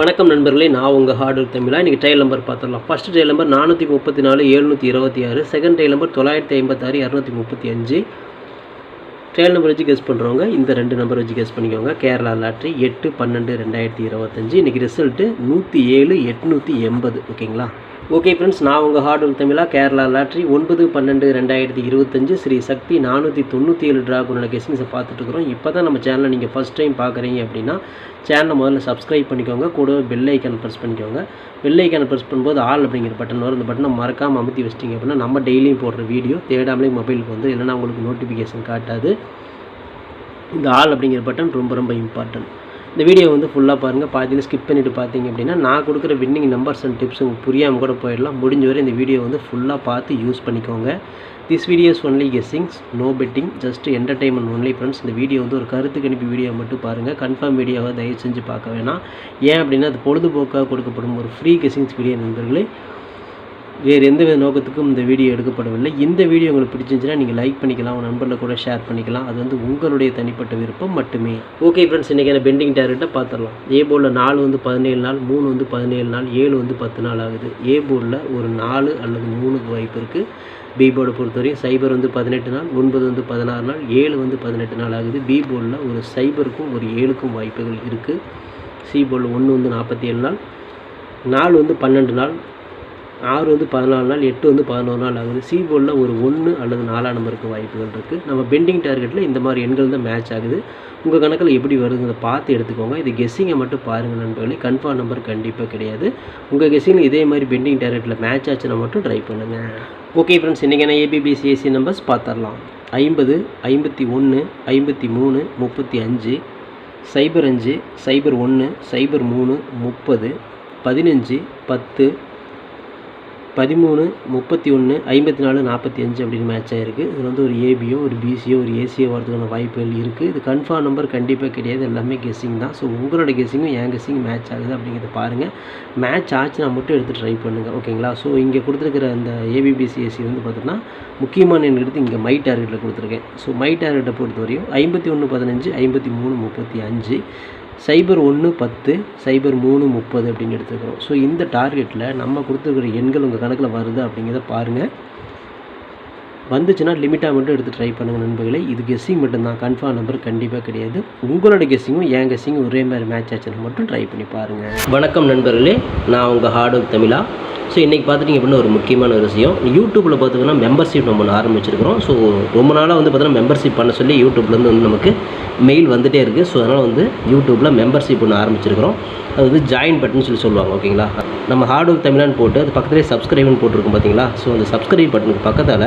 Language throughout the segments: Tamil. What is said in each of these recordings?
வணக்கம் நண்பர்களே நான் உங்கள் ஹார்டு தமிழா. இன்றைக்கி ட்ரையல் நம்பர் பார்த்துடலாம். ஃபஸ்ட் ட்ரையல் நம்பர் நானூற்றி முப்பத்தி நாலு எழுநூற்றி இருபத்தி ஆறு. செகண்ட் ட்ரையல் நம்பர் தொள்ளாயிரத்தி ஐம்பத்தாறு இரநூத்தி முப்பத்தி அஞ்சு. ட்ரையல் நம்பர் வச்சு கெஸ் பண்ணுறவங்க இந்த ரெண்டு நம்பர் வச்சு கெஸ் பண்ணிக்கோங்க. கேரளா லாட்ரி எட்டு பன்னெண்டு ரெண்டாயிரத்தி இருபத்தஞ்சி. இன்றைக்கி ரிசல்ட்டு நூற்றி ஏழு எட்நூற்றி எண்பது. ஓகேங்களா? ஓகே ஃப்ரெண்ட்ஸ் நான் உங்கள் ஹார்டு தமிழா கேரளா லாட்ரி ஒன்பது பன்னெண்டு ரெண்டாயிரத்தி இருபத்தஞ்சு ஸ்ரீ சக்தி நானூற்றி தொண்ணூற்றி ஏழு ட்ராகுனோட கெஸ்டிங்ஸை பார்த்துட்டுருக்குறோம் இப்போ தான் நம்ம சேனலை நீங்கள் ஃபஸ்ட் டைம் பார்க்குறீங்க அப்படின்னா சேனலை முதல்ல சப்ஸ்கிரைப் பண்ணிக்கோங்க. கூட பெல் ஐக்கான் ப்ரெஸ் பண்ணிக்கோங்க. பெல் ஐக்கான் ப்ரெஸ் பண்ணும்போது ஆல் அப்படிங்கிற பட்டன் வரும். அந்த பட்டனை மறக்காமல் அமுத்தி வச்சிட்டிங்க அப்படின்னா நம்ம டெய்லியும் போடுற வீடியோ தேடாமலே மொபைலுக்கு வந்து இல்லைன்னா உங்களுக்கு நோட்டிஃபிகேஷன் காட்டாது. இந்த ஆல் அப்படிங்கிற பட்டன் ரொம்ப ரொம்ப இம்பார்ட்டன்ட் இந்த வீடியோ வந்து ஃபுல்லாக பாருங்கள் பார்த்தீங்கன்னா ஸ்கிப் பண்ணிவிட்டு பார்த்தீங்க அப்படின்னா நான் கொடுக்குற வின்னிங் நம்பர்ஸ் அண்ட் டிப்ஸ் உங்களுக்கு புரியாமல் கூட போயிடலாம். முடிஞ்ச வரை இந்த வீடியோ வந்து ஃபுல்லாக பார்த்து யூஸ் பண்ணிக்கோங்க. This videos only guessings no betting just entertainment only friends இந்த வீடியோ வந்து ஒரு கருத்து கணிப்பு வீடியோ மட்டும் பாருங்கள் கன்ஃபார்ம் வீடியோவை தயவு செஞ்சு பார்க்க வேணாம். ஏன் அப்படின்னா அது பொழுதுபோக்காக கொடுக்கப்படும் ஒரு ஃப்ரீ கெஸ்ஸிங்ஸ் வீடியோ நண்பர்களே. வேறு எந்த வித நோக்கத்துக்கும் இந்த வீடியோ எடுக்கப்படவில்லை. இந்த வீடியோ உங்களுக்கு பிடிச்சிருந்துச்சுன்னா நீங்கள் லைக் பண்ணிக்கலாம். உங்கள் நண்பரில் கூட ஷேர் பண்ணிக்கலாம். அது வந்து உங்களுடைய தனிப்பட்ட விருப்பம் மட்டுமே. ஓகே ஃப்ரெண்ட்ஸ் இன்றைக்கான பெண்டிங் டேரக்ட்டை பார்த்துடலாம் ஏ போர்டில் நாலு வந்து பதினேழு நாள் மூணு வந்து பதினேழு நாள் ஏழு வந்து பத்து நாள் ஆகுது. ஏ போர்டில் ஒரு நாலு அல்லது மூணுக்கு வாய்ப்பு இருக்குது பி போர்டை பொறுத்தவரையும் சைபர் வந்து பதினெட்டு நாள் ஒன்பது வந்து பதினாறு நாள் ஏழு வந்து பதினெட்டு நாள் ஆகுது. பி போர்டில் ஒரு சைபருக்கும் ஒரு ஏழுக்கும் வாய்ப்புகள் இருக்குது சி போர்டில் ஒன்று வந்து நாற்பத்தி ஏழு நாள் நாலு வந்து பன்னெண்டு நாள் ஆறு வந்து பதினாலு நாள் எட்டு வந்து பதினோரு நாள் ஆகுது. சி போர்டில் ஒரு ஒன்று அல்லது நாலாம் நம்பருக்கு வாய்ப்புகள் இருக்குது நம்ம பெண்டிங் டார்கெட்டில் இந்த மாதிரி எண்கள் தான் மேட்ச் ஆகுது. உங்கள் கணக்கில் எப்படி வருதுங்கிறத பார்த்து எடுத்துக்கோங்க. இது கெஸ்ஸிங்கை மட்டும் பாருங்கள் நண்பர்களே கன்ஃபார்ம் நம்பர் கண்டிப்பாக கிடையாது. உங்கள் கெஸ்ஸிங்கில் இதே மாதிரி பெண்டிங் டார்கெட்டில் மேட்ச் ஆச்சுன்னா மட்டும் ட்ரை பண்ணுங்கள் ஓகே ஃப்ரெண்ட்ஸ் இன்றைக்கான ஏபிபிசிஎஸ்சி நம்பர்ஸ் பார்த்துடலாம். ஐம்பது ஐம்பத்தி ஒன்று ஐம்பத்தி மூணு முப்பத்தி அஞ்சு சைபர் அஞ்சு சைபர் ஒன்று சைபர் மூணு முப்பது பதினஞ்சு பத்து பதிமூணு முப்பத்தி ஒன்று ஐம்பத்தி நாலு நாற்பத்தி அஞ்சு அப்படின்னு மேட்ச் ஆகிருக்கு இதில் வந்து ஒரு ஏபியோ ஒரு பிசியோ ஒரு ஏசியோ வரதுக்கான வாய்ப்புகள் இருக்குது இது கன்ஃபார்ம் நம்பர் கண்டிப்பாக கிடையாது. எல்லாமே கெஸ்ஸிங் தான். ஸோ உங்களோட கெஸ்ஸிங்கும் என் கெஸ்ஸிங் மேட்ச் ஆகுது அப்படிங்கிறத பாருங்கள் மேட்ச் ஆச்சுன்னா மட்டும் எடுத்து ட்ரை பண்ணுங்கள் ஓகேங்களா ஸோ இங்கே கொடுத்துருக்கிற அந்த ஏபிபிசி ஏசி வந்து பார்த்தோன்னா முக்கியமான எண் எடுத்து இங்கே மை டார்கெட்டில் கொடுத்துருக்கேன். ஸோ மை டார்கெட்டை பொறுத்த வரையும் ஐம்பத்தி ஒன்று பதினஞ்சு ஐம்பத்தி மூணு முப்பத்தி அஞ்சு. சைபர் ஒன்று பத்து சைபர் மூணு முப்பது அப்படின்னு எடுத்துக்கிறோம். ஸோ இந்த டார்கெட்டில் நம்ம கொடுத்துருக்குற எண்கள் உங்கள் கணக்கில் வருது அப்படிங்கிறத பாருங்கள் வந்துச்சுன்னா லிமிட்டாக மட்டும் எடுத்து ட்ரை பண்ணுங்கள் நண்பர்களே. இது கெஸ்ஸிங் மட்டும்தான். கன்ஃபார்ம் நம்பர் கண்டிப்பாக கிடையாது. உங்களோட கெஸ்ஸிங்கும் என் கெஸ்ஸிங்கும் ஒரே மாதிரி மேட்ச் ஆச்சுன்னா மட்டும் ட்ரை பண்ணி பாருங்கள் வணக்கம் நண்பர்களே. நான் உங்கள் ஹார்ட் ஒர்க் தமிழா. ஸோ இன்றைக்கி பார்த்துட்டிங்க அப்படின்னா ஒரு முக்கியமான ஒரு விஷயம். யூடியூப்பில் பார்த்தீங்கன்னா மெம்பர்ஷிப் நம்ம ஒன்று ஆரம்பிச்சிருக்கிறோம். ஸோ ரொம்ப நாளாக வந்து பார்த்தீங்கன்னா மெம்பர்ஷிப் பண்ண சொல்லி யூடியூப்லேருந்து வந்து நமக்கு மெயில் வந்துகிட்டே இருக்குது ஸோ அதனால் வந்து யூடியூப்பில் மெம்பர்ஷிப் ஒன்று ஆரம்பிச்சிருக்கிறோம். அது வந்து ஜாயின் பட்டன் சொல்லி சொல்லுவாங்க ஓகேங்களா? நம்ம ஹார்ட் ஒர்க் தமிழான்னு போட்டு அது பக்கத்துலேயே சப்ஸ்கிரைப்னு போட்டிருக்கும் பார்த்தீங்களா? ஸோ அந்த சப்ஸ்கிரைப் பட்டனுக்கு பக்கத்தால்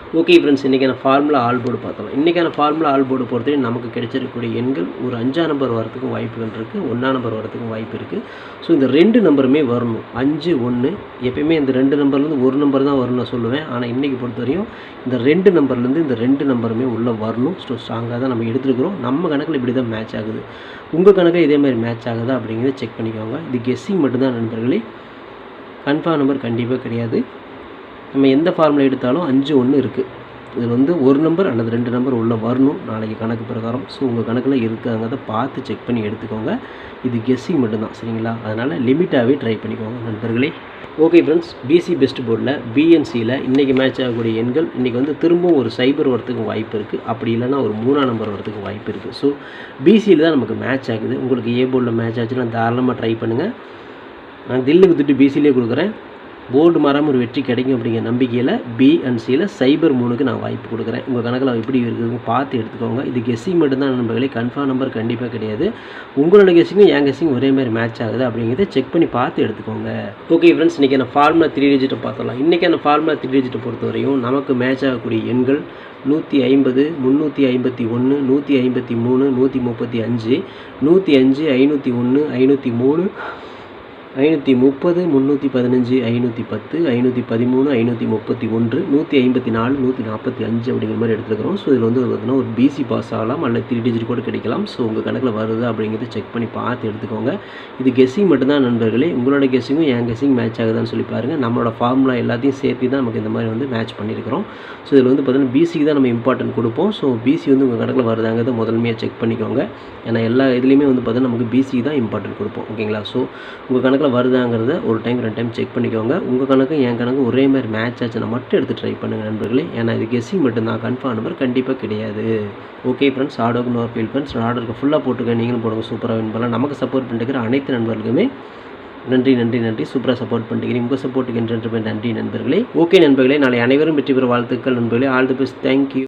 ஓகே ஃப்ரெண்ட்ஸ் இன்றைக்கான ஃபார்முலா ஆல் போர்டு பார்த்தோம் இன்றைக்கான ஃபார்முலா ஆல் போர்டு பொறுத்தவரை நமக்கு கிடைச்சிருக்கக்கூடிய எண்கள் ஒரு அஞ்சாம் நம்பர் வரத்துக்கும் வாய்ப்புகள் இருக்குது ஒன்றாம் நம்பர் வரத்துக்கும் வாய்ப்பு இருக்குது ஸோ இந்த ரெண்டு நம்பருமே வரணும். அஞ்சு ஒன்று எப்பயுமே இந்த ரெண்டு நம்பர்லேருந்து ஒரு நம்பர் தான் வரும்னு நான் சொல்லுவேன். ஆனால் இன்றைக்கி பொறுத்தவரையும் இந்த ரெண்டு நம்பர்லேருந்து இந்த ரெண்டு நம்பருமே உள்ளே வரணும். ஸோ ஸ்ட்ராங்காக தான் நம்ம எடுத்துருக்குறோம். நம்ம கணக்கில் இப்படி தான் மேட்ச் ஆகுது. உங்கள் கணக்கில் இதே மாதிரி மேட்ச் ஆகுதா அப்படிங்கிறத செக் பண்ணிக்கோங்க. இது கெஸ்ஸிங் மட்டும்தான் நண்பர்களே. கன்ஃபார்ம் நம்பர் கண்டிப்பாக கிடையாது. நம்ம எந்த ஃபார்முலா எடுத்தாலும் அஞ்சு ஒன்று இருக்குது இது வந்து ஒரு நம்பர் அல்லது ரெண்டு நம்பர் உள்ளே வரணும். நாளைக்கு கணக்கு பிரகாரம். ஸோ உங்கள் கணக்கில் இருக்காங்கிறத பார்த்து செக் பண்ணி எடுத்துக்கோங்க. இது கெஸ்ஸிங் மட்டும்தான் சரிங்களா? அதனால் லிமிட்டாகவே ட்ரை பண்ணிக்கோங்க நண்பர்களே. ஓகே ஃப்ரெண்ட்ஸ் பிசி பெஸ்ட் போர்டில் பிஎன்சியில் இன்றைக்கி மேட்ச் ஆகக்கூடிய எண்கள் இன்றைக்கி வந்து திரும்பவும் ஒரு சைபர் வரத்துக்கு வாய்ப்பு இருக்குது அப்படி இல்லைன்னா ஒரு மூணாம் நம்பர் வரத்துக்கு வாய்ப்பு இருக்குது ஸோ பிசியில் தான் நமக்கு மேட்ச் ஆகுது. உங்களுக்கு ஏ போர்டில் மேட்ச் ஆச்சுன்னா தாராளமாக ட்ரை பண்ணுங்கள் நான் தில்லுக்கு திட்டு பிசிலே கொடுக்குறேன். போர்டு மரம் ஒரு வெற்றி கிடைக்கும் அப்படிங்கிற நம்பிக்கையில் பி அண்ட் சியில் சைபர் மூணுக்கு நான் வாய்ப்பு கொடுக்குறேன். உங்கள் கணக்கில் எப்படி இருக்குதுன்னு பார்த்து எடுத்துக்கோங்க. இது கெஸ்ஸிங் மட்டும்தான் நண்பர்களே. கன்ஃபார்ம் நம்பர் கண்டிப்பாக கிடையாது. உங்களோட கெஸ்ஸிங்கும் என் கெஸ்ஸிங் ஒரே மாதிரி மேட்ச் ஆகுது அப்படிங்கிறத செக் பண்ணி பார்த்து எடுத்துக்கோங்க. ஓகே ஃப்ரெண்ட்ஸ் இன்றைக்கி நான் ஃபார்முலா த்ரீ டிஜிட்டை பார்த்துடலாம். இன்றைக்கி அந்த ஃபார்முலா த்ரீ டிஜிட்டை பொறுத்தவரையும் நமக்கு மேட்ச் ஆகக்கூடிய எண்கள் நூற்றி ஐம்பது முந்நூற்றி ஐம்பத்தி ஒன்று நூற்றி ஐம்பத்தி மூணு நூற்றி முப்பத்தி அஞ்சு நூற்றி அஞ்சு ஐநூற்றி ஒன்று ஐநூற்றி மூணு ஐநூற்றி முப்பது முந்நூற்றி பதினஞ்சு ஐநூற்றி பத்து ஐநூற்றி பதிமூணு ஐநூற்றி முப்பத்தி ஒன்று நூற்றி ஐம்பத்தி நாலு நூற்றி நாற்பத்தி அஞ்சு அப்படிங்கிற மாதிரி எடுத்துக்கிறோம் ஸோ இதில் வந்து பார்த்தீங்கன்னா ஒரு பிசி பாஸ் ஆகலாம் அல்லது த்ரீ டிஜிட் கூட கிடைக்கலாம். ஸோ உங்கள் கணக்கில் வருது அப்படிங்கிறத செக் பண்ணி பார்த்து எடுத்துக்கோங்க. இது கெஸ்ஸிங் மட்டும்தான் நண்பர்களே. உங்களோட கெஸ்ஸிங்கும் என் கெஸ்ஸிங் மேட்ச் ஆகுதான்னு சொல்லி பாருங்கள் நம்மளோட ஃபார்முலா எல்லாத்தையும் சேர்த்து தான் நமக்கு இந்த மாதிரி வந்து மேட்ச் பண்ணியிருக்கிறோம் ஸோ இதில் வந்து பார்த்தீங்கன்னா பிசிக்கு தான் நம்ம இம்பார்ட்டன்ட் கொடுப்போம். ஸோ பிசி வந்து உங்கள் கணக்கில் வருதாங்கிறத முதன்மையாக செக் பண்ணிக்கோங்க. ஏன்னா எல்லா இதுலேயுமே வந்து பார்த்தீங்கன்னா நமக்கு பிசிக்கு தான் இம்பார்ட்டன்ட் கொடுப்போம். ஓகேங்களா ஸோ உங்கள் கணக்கு கணக்கில் வருதாங்கிறத ஒரு டைம் ரெண்டு டைம் செக் பண்ணிக்கோங்க. உங்கள் கணக்கு என் கணக்கு ஒரே மாதிரி மேட்ச் ஆச்சுன்னா மட்டும் எடுத்து ட்ரை பண்ணுங்கள் நண்பர்களே. ஏன்னா இது கெஸ்ஸிங் மட்டும்தான் கன்ஃபார்ம் நம்பர் கண்டிப்பாக கிடையாது. ஓகே ஃப்ரெண்ட்ஸ் ஆர்டருக்கு நோ ஃபீல் ஃப்ரெண்ட்ஸ் ஆர்டருக்கு ஃபுல்லாக போட்டுக்க நீங்களும் போடுங்க. சூப்பராக வின் பண்ணலாம். நமக்கு சப்போர்ட் பண்ணிருக்கிற அனைத்து நண்பர்களுக்குமே நன்றி நன்றி நன்றி. சூப்பராக சப்போர்ட் பண்ணிக்கிறீங்க உங்கள் சப்போர்ட்டுக்கு என்று நன்றி நண்பர்களே. ஓகே நண்பர்களே நாளை அனைவரும் வெற்றி பெற வாழ்த்துக்கள் நண்பர்களே. All the best thank you